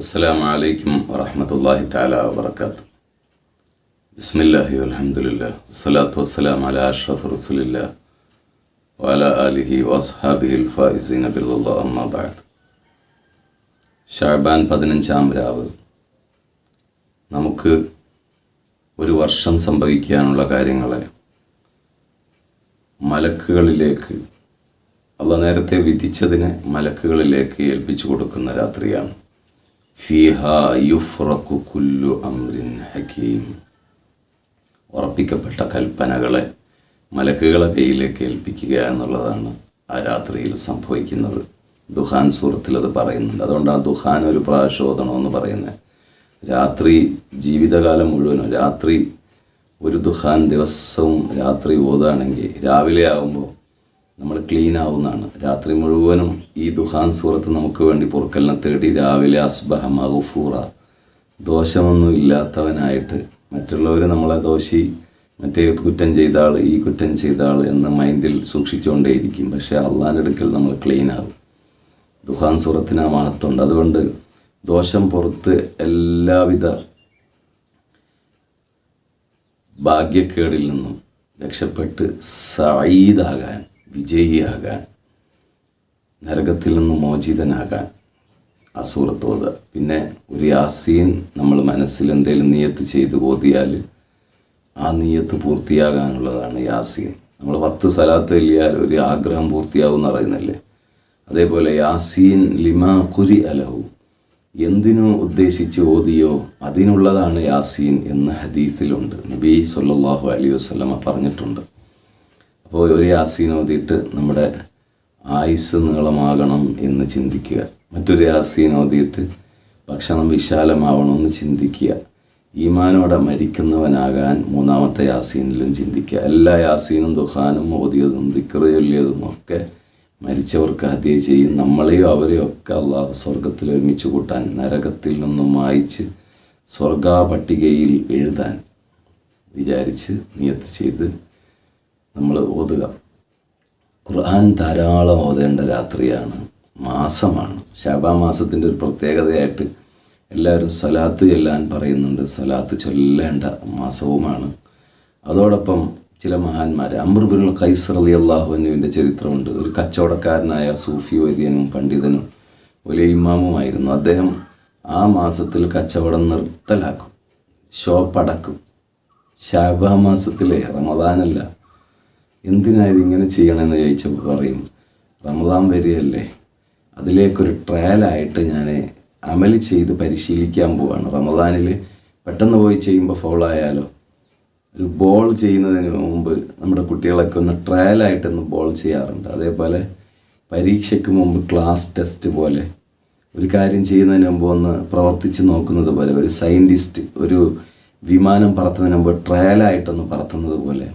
السلام عليكم ورحمة الله تعالى وبركاته بسم الله والحمد لله والصلاة والسلام على أشرف رسول الله وعلى آله وأصحابه الفائزين برضا الله أما بعد ഷാബാൻ പതിനഞ്ചാം രാവ് നമുക്ക് ഒരു വർഷം സംഭവിക്കാനുള്ള കാര്യങ്ങളെ മലക്കുകളിലേക്ക് അള്ള നേരത്തെ വിധിച്ചതിനെ മലക്കുകളിലേക്ക് ഏൽപ്പിച്ചു കൊടുക്കുന്ന രാത്രിയാണ് ഫിഹ യുഫ്രഖു കുല്ലു അംരിൻ ഹക്കീം ഉറപ്പിക്കപ്പെട്ട കൽപ്പനകളെ മലക്കുകളെ കയ്യിലേക്ക് ഏൽപ്പിക്കുക എന്നുള്ളതാണ് ആ രാത്രിയിൽ സംഭവിക്കുന്നത്. ദുഹാൻ സൂറത്തിൽ അത് പറയുന്നുണ്ട്. അതുകൊണ്ടാണ് ദുഹാൻ ഒരു പ്രാശോധനമെന്ന് പറയുന്നത്. രാത്രി ജീവിതകാലം മുഴുവനും രാത്രി ഒരു ദുഹാൻ ദിവസവും രാത്രി ഓതാണെങ്കിൽ രാവിലെ ആകുമ്പോൾ നമ്മൾ ക്ലീൻ ആവുന്നതാണ്. രാത്രി മുഴുവനും ഈ ദുഹാൻ സൂറത്ത് നമുക്ക് വേണ്ടി പൊറുക്കലിനെ തേടി രാവിലെ അസ്ബഹ മഹഫൂറ ദോഷമൊന്നും ഇല്ലാത്തവനായിട്ട് മറ്റുള്ളവർ നമ്മളെ ദോഷി മറ്റേ കുറ്റം ചെയ്ത ആൾ ഈ കുറ്റം ചെയ്ത ആൾ എന്ന് മൈൻഡിൽ സൂക്ഷിച്ചുകൊണ്ടേയിരിക്കും. പക്ഷേ അള്ളാന്റെ അടുക്കൽ നമ്മൾ ക്ലീൻ ആവും ദുഹാൻ സൂറത്തിന് ആ മഹത്വമുണ്ട്. അതുകൊണ്ട് ദോഷം പുറത്ത് എല്ലാവിധ ഭാഗ്യക്കേടിൽ നിന്നും രക്ഷപ്പെട്ട് സയീദാകാൻ വിജയിയാകാൻ നരകത്തിൽ നിന്ന് മോചിതനാകാൻ ആ പിന്നെ ഒരു യാസീൻ നമ്മൾ മനസ്സിൽ എന്തെങ്കിലും നിയത്ത് ചെയ്ത് ഓതിയാൽ ആ നീയത്ത് പൂർത്തിയാകാനുള്ളതാണ് യാസീൻ. നമ്മൾ പത്ത് സ്ഥലത്ത് എല്ലിയാൽ ഒരു ആഗ്രഹം പൂർത്തിയാവും എന്ന് അതേപോലെ യാസീൻ ലിമാ കുരി അലഹു. എന്തിനു ഉദ്ദേശിച്ച് ഓതിയോ? അതിനുള്ളതാണ് യാസീൻ എന്ന് ഹദീസിലുണ്ട്. നബി സല്ലാഹു അലൈഹി വസ്ലമ പറഞ്ഞിട്ടുണ്ട്. അപ്പോൾ ഒരു യാസീൻ ഓതിയിട്ട് നമ്മുടെ ആയുസ് നീളമാകണം എന്ന് ചിന്തിക്കുക. മറ്റൊരു യാസീൻ ഓതിയിട്ട് ഭക്ഷണം വിശാലമാവണമെന്ന് ചിന്തിക്കുക. ഈമാനോടെ മരിക്കുന്നവനാകാൻ മൂന്നാമത്തെ യാസീനിലും ചിന്തിക്കുക. എല്ലാ യാസീനും ദുഹാനും ഓതിയതും ദിക്കറിയൊല്ലിയതും ഒക്കെ മരിച്ചവർക്ക് ഹത്യ ചെയ്യും. നമ്മളെയോ അവരെയോ ഒക്കെ അള്ളാഹു സ്വർഗത്തിൽ ഒരുമിച്ച് കൂട്ടാൻ നരകത്തിൽ നിന്നും വായിച്ച് സ്വർഗാ പട്ടികയിൽ എഴുതാൻ വിചാരിച്ച് നിയത്ത് ചെയ്ത് നമ്മൾ ഓതുക. ഖുർആൻ ധാരാളം ഓതേണ്ട രാത്രിയാണ്. മാസമാണ്. ശബാ മാസത്തിന്റെ ഒരു പ്രത്യേകതയായിട്ട് എല്ലാവരും സ്വലാത്ത് ചെല്ലാൻ പറയുന്നുണ്ട്. സ്വലാത്ത് ചൊല്ലേണ്ട മാസവുമാണ്. അതോടൊപ്പം ചില മഹാന്മാർ അമൃബിനുൽ ഖൈസർ അലി അള്ളാഹുവിന്റെ ചരിത്രമുണ്ട്. ഒരു കച്ചവടക്കാരനായ സൂഫി വൈദ്യനും പണ്ഡിതനും വലിയ ഇമാമുമായിരുന്നു. അദ്ദേഹം ആ മാസത്തിൽ കച്ചവടം നിർത്തലാക്കും. ഷോപ്പ് അടക്കും. ഷാബാ മാസത്തിലെ റമദാനല്ല എന്തിനാ ഇങ്ങനെ ചെയ്യണമെന്ന് ചോദിച്ചപ്പോൾ പറയും റമദാൻ വരികയല്ലേ അതിലേക്കൊരു ട്രയലായിട്ട് ഞാൻ അമൽ ചെയ്ത് പരിശീലിക്കാൻ പോവാണ്. റമദാനിൽ പെട്ടെന്ന് പോയി ചെയ്യുമ്പോൾ ഫൗളായാലോ ഒരു ബോൾ ചെയ്യുന്നതിന് മുമ്പ് നമ്മുടെ കുട്ടികളൊക്കെ ഒന്ന് ട്രയലായിട്ടൊന്ന് ബോൾ ചെയ്യാറുണ്ട്. അതേപോലെ പരീക്ഷയ്ക്ക് മുമ്പ് ക്ലാസ് ടെസ്റ്റ് പോലെ ഒരു കാര്യം ചെയ്യുന്നതിന് മുമ്പ് ഒന്ന് പ്രവർത്തിച്ച് നോക്കുന്നത് പോലെ ഒരു സയന്റിസ്റ്റ് ഒരു വിമാനം പറത്തുന്നതിന് മുമ്പ് ട്രയലായിട്ടൊന്ന് പറത്തുന്നത് പോലെ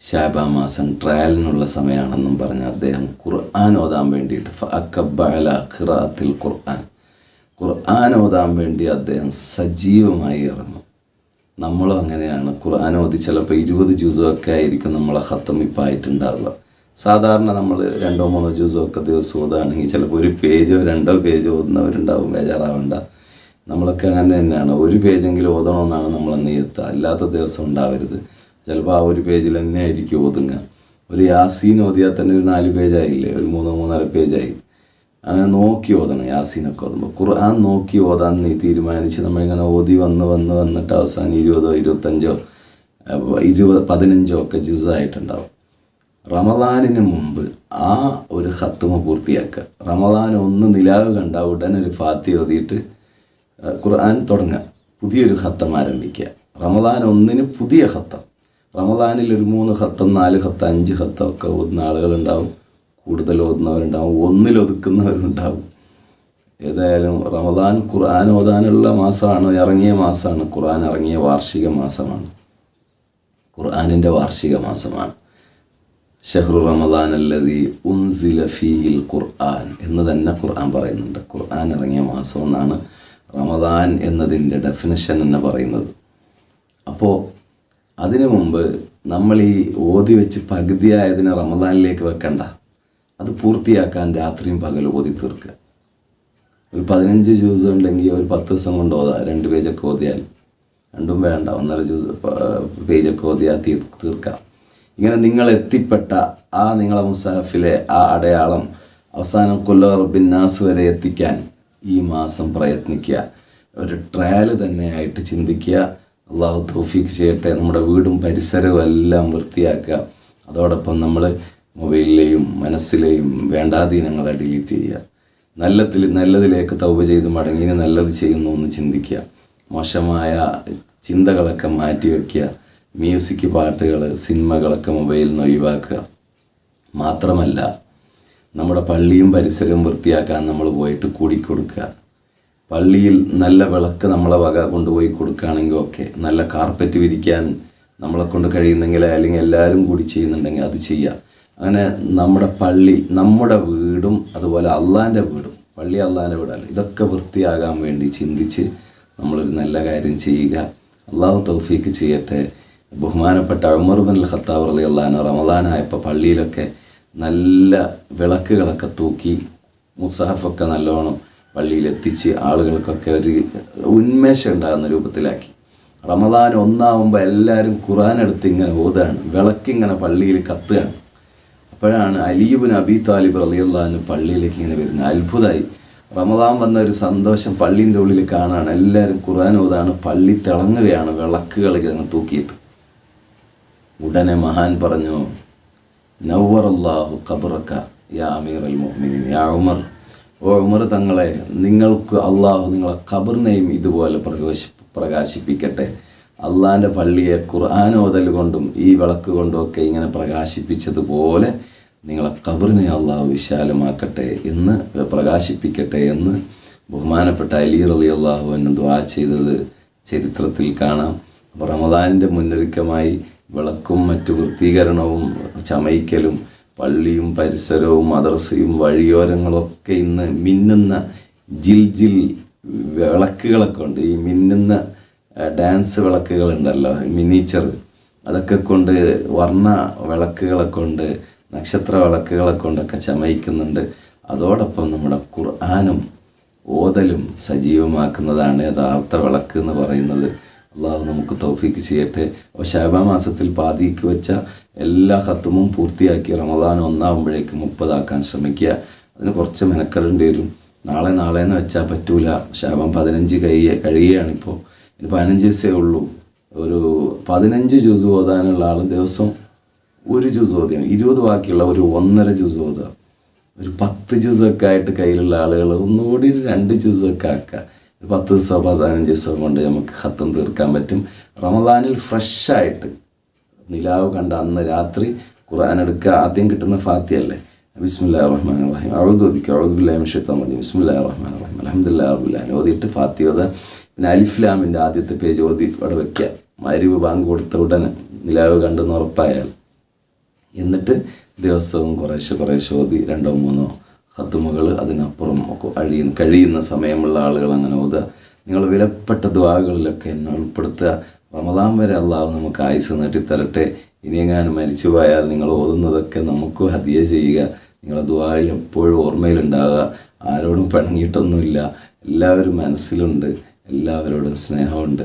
ഷാബാ മാസം ട്രയലിനുള്ള സമയമാണെന്നും പറഞ്ഞ് അദ്ദേഹം ഖുർആൻ ഓതാൻ വേണ്ടിയിട്ട് ഫഅക്കബല ഖിറാത്തിൽ ഖുർആൻ. ഖുർആൻ ഓതാൻ വേണ്ടി അദ്ദേഹം സജീവമായി ഇറങ്ങും. നമ്മളും അങ്ങനെയാണ്. ഖുർആൻ ഓതി ചിലപ്പോൾ ഇരുപത് ജ്യൂസൊക്കെ ആയിരിക്കും നമ്മളെ ഹത്തം ഇപ്പം ആയിട്ടുണ്ടാവുക. സാധാരണ നമ്മൾ രണ്ടോ മൂന്നോ ജ്യൂസൊക്കെ ദിവസം ഓതാണെങ്കിൽ ചിലപ്പോൾ ഒരു പേജോ രണ്ടോ പേജോ ഓതുന്നവരുണ്ടാവും ബേജാറാവണ്ട. നമ്മളൊക്കെ അങ്ങനെ തന്നെയാണ്. ഒരു പേജെങ്കിലും ഓതണമെന്നാണ് നമ്മളെ നീയത്ത് അല്ലാത്ത ദിവസം ഉണ്ടാവരുത്. ചിലപ്പോൾ ആ ഒരു പേജിൽ തന്നെ ആയിരിക്കും ഒതുങ്ങുക. ഒരു യാസീൻ ഓതിയാൽ തന്നെ ഒരു നാല് പേജായില്ലേ? ഒരു മൂന്നോ മൂന്നര പേജായി. അങ്ങനെ നോക്കി ഓതണം യാസീനൊക്കെ ഓതുമ്പോൾ. ഖുർആൻ നോക്കി ഓതാൻ നീ തീരുമാനിച്ച് നമ്മളിങ്ങനെ ഓതി വന്ന് വന്ന് വന്നിട്ട് അവസാനം ഇരുപതോ ഇരുപത്തഞ്ചോ ഇരുപത് പതിനഞ്ചോ ഒക്കെ ജ്യൂസായിട്ടുണ്ടാവും റമദാനിന് മുമ്പ് ആ ഒരു ഹത്തുമ പൂർത്തിയാക്കുക. റമദാൻ ഒന്ന് നിലാവ് കണ്ട ഉടനെ ഒരു ഫാത്തി ഓതിയിട്ട് ഖുർആൻ തുടങ്ങുക. പുതിയൊരു ഹത്തം ആരംഭിക്കുക. റമദാൻ ഒന്നിന് പുതിയ ഹത്തം റമദാനിൽ ഒരു മൂന്ന് ഹത്തം നാല് ഹത്തം അഞ്ച് ഹത്തം ഒക്കെ ഓതുന്ന ആളുകളുണ്ടാവും. കൂടുതൽ ഓതുന്നവരുണ്ടാവും. ഒന്നിലൊതുക്കുന്നവരുണ്ടാവും ഏതായാലും റമദാൻ ഖുർആൻ ഓതാനുള്ള മാസമാണ് ഇറങ്ങിയ മാസമാണ്. ഖുർആൻ ഇറങ്ങിയ വാർഷിക മാസമാണ്. ഖുർആാനിന്റെ വാർഷിക മാസമാണ്. ഷെഹ്റു റമദാൻ അല്ലതി ഉൻസില ഫീൽ ഖുർആൻ എന്ന് തന്നെ ഖുർആൻ പറയുന്നുണ്ട്. ഖുർആൻ ഇറങ്ങിയ മാസം എന്നാണ് റമദാൻ എന്നതിന്റെ ഡെഫിനിഷൻ എന്ന് പറയുന്നത്. അപ്പോൾ അതിനു മുമ്പ് നമ്മൾ ഈ ഓതി വെച്ച് പകുതിയായതിനെ റമദാനിലേക്ക് വെക്കണ്ട. അത് പൂർത്തിയാക്കാൻ രാത്രിയും പകലും ഓതി തീർക്കുക. ഒരു പതിനഞ്ച് ജ്യൂസ് ഉണ്ടെങ്കിൽ ഒരു പത്ത് ദിവസം കൊണ്ട് ഓതാം. രണ്ട് പേജൊക്കെ ഓതിയാൽ രണ്ടും വേണ്ട. ഒന്നര ജ്യൂസ് പേജൊക്കെ ഓതിയാൽ തീർ തീർക്കാം. ഇങ്ങനെ നിങ്ങൾ എത്തിപ്പെട്ട ആ നിങ്ങളെ മുസാഫിലെ ആ അടയാളം അവസാനം കൊല്ല റബ്ബിൻ നാസ് വരെ എത്തിക്കാൻ ഈ മാസം പ്രയത്നിക്കുക. ഒരു ട്രയൽ തന്നെയായിട്ട് ചിന്തിക്കുക. അള്ളാഹു തൗഫീക്ക് ചെയ്യട്ടെ. നമ്മുടെ വീടും പരിസരവും എല്ലാം വൃത്തിയാക്കുക. അതോടൊപ്പം നമ്മൾ മൊബൈലിലെയും മനസ്സിലെയും വേണ്ടാധീനങ്ങളെ ഡിലീറ്റ് ചെയ്യുക. നല്ലതിൽ നല്ലതിലേക്ക് തൗപ ചെയ്ത് മടങ്ങി നല്ലത് ചെയ്യുന്നു എന്ന് ചിന്തിക്കുക. മോശമായ ചിന്തകളൊക്കെ മാറ്റി വയ്ക്കുക. മ്യൂസിക് പാട്ടുകൾ സിനിമകളൊക്കെ മൊബൈലിൽ നിന്ന് ഒഴിവാക്കുക. മാത്രമല്ല നമ്മുടെ പള്ളിയും പരിസരവും വൃത്തിയാക്കാൻ നമ്മൾ പോയിട്ട് കൂടിക്കൊടുക്കുക. പള്ളിയിൽ നല്ല വിളക്ക് നമ്മളെ വക കൊണ്ടുപോയി കൊടുക്കുകയാണെങ്കിൽ ഓക്കെ നല്ല കാർപ്പറ്റ് വിരിക്കാൻ നമ്മളെ കൊണ്ട് കഴിയുന്നെങ്കിൽ അല്ലെങ്കിൽ എല്ലാവരും കൂടി ചെയ്യുന്നുണ്ടെങ്കിൽ അത് ചെയ്യുക അങ്ങനെ നമ്മുടെ പള്ളി നമ്മുടെ വീടും അതുപോലെ അള്ളാന്റെ വീടും പള്ളി അള്ളാന്റെ വീടല്ല ഇതൊക്കെ വൃത്തിയാകാൻ വേണ്ടി ചിന്തിച്ച് നമ്മളൊരു നല്ല കാര്യം ചെയ്യുക. അള്ളാഹു തൗഫീക്ക് ചെയ്യട്ടെ. ബഹുമാനപ്പെട്ട ഉമർ ബിൻ ഖത്താബ് റലി അള്ളഹാനോ റമദാനായപ്പോൾ പള്ളിയിലൊക്കെ നല്ല വിളക്കുകളൊക്കെ തൂക്കി മുസാഫൊക്കെ നല്ലോണം പള്ളിയിലെത്തിച്ച് ആളുകൾക്കൊക്കെ ഒരു ഉന്മേഷം ഉണ്ടാകുന്ന രൂപത്തിലാക്കി. റമദാൻ ഒന്നാവുമ്പോൾ എല്ലാവരും ഖുറാൻ എടുത്ത് ഇങ്ങനെ ഓതാണ് വിളക്കിങ്ങനെ പള്ളിയിൽ കത്തുകയാണ്. അപ്പോഴാണ് അലീബിൻ അബി താലിബ് റലിയുള്ളഹാന് പള്ളിയിലേക്ക് ഇങ്ങനെ വരുന്നത്. അത്ഭുതമായി. റമദാൻ വന്ന ഒരു സന്തോഷം പള്ളീന്റെ ഉള്ളിൽ കാണാണ്. എല്ലാവരും ഖുറാൻ ഓതാണ് പള്ളി തിളങ്ങുകയാണ് വിളക്കുകൾ ഇങ്ങനെ തൂക്കിയിട്ട്. ഉടനെ മഹാൻ പറഞ്ഞു അള്ളാഹു ഖബറക്ക യാ അമീർ അൽ മുഅ്മിനീൻ യാ ഉമർ. ഓ ഉമർ തങ്ങളെ നിങ്ങൾക്ക് അള്ളാഹു നിങ്ങളെ ഖബറിനെയും ഇതുപോലെ പ്രകാശ പ്രകാശിപ്പിക്കട്ടെ. അള്ളാഹിന്റെ പള്ളിയെ ഖുർആൻ ഓതൽ കൊണ്ടും ഈ വിളക്ക് കൊണ്ടും ഒക്കെ ഇങ്ങനെ പ്രകാശിപ്പിച്ചതുപോലെ നിങ്ങളെ ഖബറിനെ അള്ളാഹു വിശാലമാക്കട്ടെ എന്ന് പ്രകാശിപ്പിക്കട്ടെ എന്ന് ബഹുമാനപ്പെട്ട അലി റലി അള്ളാഹു എന്നെ ദ്വാ ചെയ്തത് ചരിത്രത്തിൽ കാണാം. റമദാനിന്റെ മുന്നൊരുക്കമായി വിളക്കും മറ്റു വൃത്തീകരണവും ചമയ്ക്കലും പള്ളിയും പരിസരവും മദർസയും വഴിയോരങ്ങളൊക്കെ ഇന്ന് മിന്നുന്ന ജിൽ ജിൽ വിളക്കുകളൊക്കെ ഉണ്ട്. ഈ മിന്നുന്ന ഡാൻസ് വിളക്കുകളുണ്ടല്ലോ മിനിച്ചർ. അതൊക്കെ കൊണ്ട് വർണ വിളക്കുകളെ കൊണ്ട് നക്ഷത്ര വിളക്കുകളെ കൊണ്ടൊക്കെ ചമയിക്കുന്നുണ്ട്. അതോടൊപ്പം നമ്മുടെ ഖുർആാനും ഓതലും സജീവമാക്കുന്നതാണ് യഥാർത്ഥ വിളക്ക് എന്ന് പറയുന്നത്. അള്ളാഹു നമുക്ക് തൗഫീക്ക് ചെയ്യട്ടെ. അപ്പോൾ ഷാബ മാസത്തിൽ പാതിക്ക് വെച്ച എല്ലാ ഹത്തുമും പൂർത്തിയാക്കി റമദാൻ ഒന്നാവുമ്പോഴേക്ക് മുപ്പതാക്കാൻ ശ്രമിക്കുക. അതിന് കുറച്ച് മെനക്കെടേണ്ടി വരും. നാളെ നാളെ എന്ന് വെച്ചാൽ പറ്റൂല. ശാപം പതിനഞ്ച് കഴിയ കഴിയുകയാണിപ്പോൾ ഇനി പതിനഞ്ച് ദിവസമേ ഉള്ളൂ. ഒരു പതിനഞ്ച് ജ്യൂസ് ഓതാനുള്ള ആൾ ദിവസം ഒരു ജ്യൂസ് ഓതിയാണ്. ഇരുപത് ബാക്കിയുള്ള ഒരു ഒന്നര ജ്യൂസ് ഓതുക ഒരു പത്ത് ജ്യൂസൊക്കെ ആയിട്ട് കയ്യിലുള്ള ആളുകൾ ഒന്നുകൂടി രണ്ട് ജ്യൂസൊക്കെ ആക്കുക പത്ത് ദിവസമോ പതിനഞ്ച് ദിവസമോ കൊണ്ട് നമുക്ക് ഹത്തം തീർക്കാൻ പറ്റും. റമദാനിൽ ഫ്രഷായിട്ട് നിലാവ് കണ്ട അന്ന് രാത്രി ഖുർആൻ എടുക്കുക. ആദ്യം കിട്ടുന്ന ഫാത്തിയല്ലേ ബിസ്മില്ലാ റഹ്മാൻ റഹീം. അഴുത് ഒതിക്കുക അഴുദുബില്ലാ ഷെത്താൻ മതി ബിസ്മില്ലാ റഹ്മാൻ റഹീം. അലഹമുല്ലാ റബുല്ലാൻ ഓതിയിട്ട് ഫാത്തി ഓത. പിന്നെ അലിഫ്ലാമിന്റെ ആദ്യത്തെ പേജ് ഓതി അവിടെ വെക്കുക. മരിവ് ബാങ്ക് കൊടുത്ത ഉടനെ നിലാവ് കണ്ടെന്ന് ഉറപ്പായാൽ. എന്നിട്ട് ദിവസവും കുറേശ്ശെ കുറേശ്ശെ ഓതി രണ്ടോ മൂന്നോ ഹത്തുമുകൾ അതിനപ്പുറം ഒക്കെ അഴിയുന്ന കഴിയുന്ന സമയമുള്ള ആളുകൾ അങ്ങനെ ഓതുക. നിങ്ങൾ വിലപ്പെട്ട ദ്വാകളിലൊക്കെ എന്നെ ഉൾപ്പെടുത്തുക. റമദാൻ വരെ അള്ളാഹു നമുക്ക് ആയുസ് നീട്ടിത്തരട്ടെ. ഇനിയെങ്ങാനും മരിച്ചു പോയാൽ നിങ്ങൾ ഓതുന്നതൊക്കെ നമുക്ക് ഹതിയ ചെയ്യുക. നിങ്ങളെ ദ്വായിൽ എപ്പോഴും ഓർമ്മയിലുണ്ടാകുക ആരോടും പിണങ്ങിയിട്ടൊന്നുമില്ല. എല്ലാവരും മനസ്സിലുണ്ട്. എല്ലാവരോടും സ്നേഹമുണ്ട്.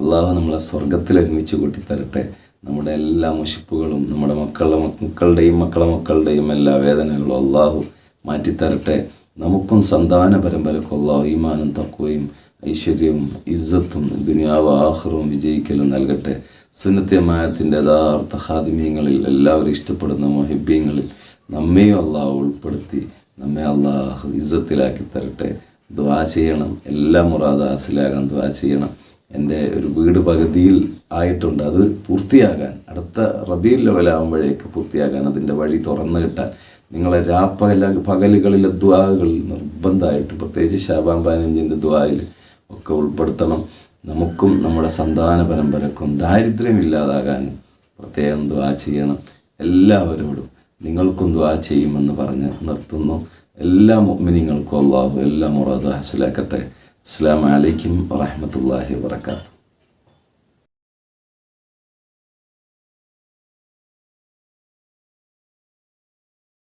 അള്ളാഹു നമ്മളെ സ്വർഗത്തിൽ ഒരുമിച്ച് കൂട്ടിത്തരട്ടെ. നമ്മുടെ എല്ലാ മുഷിപ്പുകളും നമ്മുടെ മക്കളുടെ മക്കളുടെയും മക്കളെ മക്കളുടെയും എല്ലാ വേദനകളും അള്ളാഹു മാറ്റിത്തരട്ടെ. നമുക്കും സന്താന പരമ്പരക്ക് അള്ളാഹു ഈമാനും തക്കുവയും ഐശ്വര്യവും ഇസ്സത്തും ദുനിയാവ് ആഹ്റവും വിജയിക്കലും നൽകട്ടെ. സുന്നത്യമായത്തിന്റെ യഥാർത്ഥ ഹാദിമ്യങ്ങളിൽ എല്ലാവരും ഇഷ്ടപ്പെടുന്ന മൊഹിബ്യങ്ങളിൽ നമ്മയും അള്ളാഹ് ഉൾപ്പെടുത്തി നമ്മെ അള്ളാഹ് ഇസ്സത്തിലാക്കി തരട്ടെ. ദ്വാ ചെയ്യണം. എല്ലാ മുറാദ് ഹാസിലാകാൻ ദ്വാ ചെയ്യണം. എന്റെ ഒരു വീട് പകുതിയിൽ ആയിട്ടുണ്ട്. അത് പൂർത്തിയാകാൻ അടുത്ത റബീൽ ലെവലാകുമ്പോഴേക്ക് പൂർത്തിയാകാൻ അതിന്റെ വഴി തുറന്നു കിട്ടാൻ നിങ്ങളെ രാപ്പകല പകലുകളിലെ ദ്വാകൾ നിർബന്ധമായിട്ട് പ്രത്യേകിച്ച് ഷാബാൻ പതിനഞ്ചിന്റെ ദ്വായിൽ ഒക്കെ ഉൾപ്പെടുത്തണം. നമുക്കും നമ്മുടെ സന്താന പരമ്പരക്കും ദാരിദ്ര്യമില്ലാതാകാനും പ്രത്യേകം ദ്വാ ചെയ്യണം. എല്ലാവരോടും നിങ്ങൾക്കും ദ്വാ ചെയ്യുമെന്ന് പറഞ്ഞ് നിർത്തുന്നു. എല്ലാ മിനിങ്ങൾക്കും അള്ളാഹു എല്ലാ മുറാദ് ഹസലാക്കട്ടെ. അസ്സാം വലൈക്കും വാഹമത്തല്ലാഹി വാത്തു